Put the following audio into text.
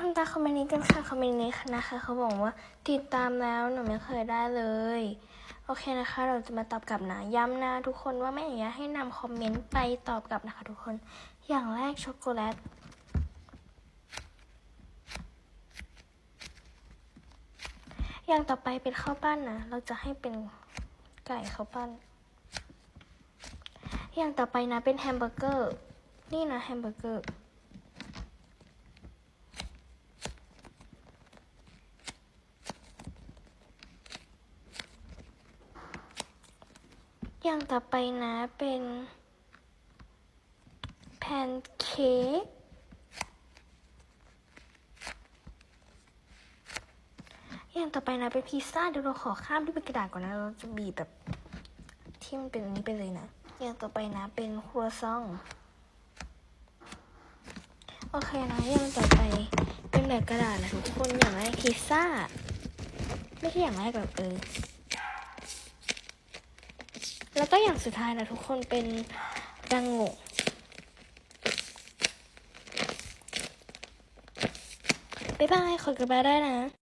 ทำตาคอมเมนต์นี้กันค่ะคอมเมนต์นี้นะคะเขาบอกว่าติดตามแล้วหนูไม่เคยได้เลย โอเคนะคะ เราจะมาตอบกลับนะย้ำนะทุกคนว่าไม่อยากให้นำคอมเมนต์ไปตอบกลับนะคะทุกคนอย่างแรกช็อกโกแลตอย่างต่อไปเป็นข้าวปั้นนะ เราจะให้เป็นไก่ข้าวปั้น อย่างต่อไปนะเป็นแฮมเบอร์เกอร์ นี่นะแฮมเบอร์เกอร์ อย่างต่อไปนะเป็นแพนเค้กอย่างต่อไปนะเป็นพิซซ่าเดี๋ยวเราขอข้ามที่เป็นกระดาษก่อนนะเราจะบีบแบบที่มันเป็นอันนี้ไปเลยนะ อย่างต่อไปนะเป็นครัวซองโอเคนะอย่างต่อไปเป็นแบบกระดาษนะทุกคนอย่างแรกพิซซ่า ไม่ใช่อย่างแรกแบบเออ แล้วก็อย่างสุดท้ายนะทุกคนเป็นดังโงบ๊ายบายขอกลับบ้านได้นะ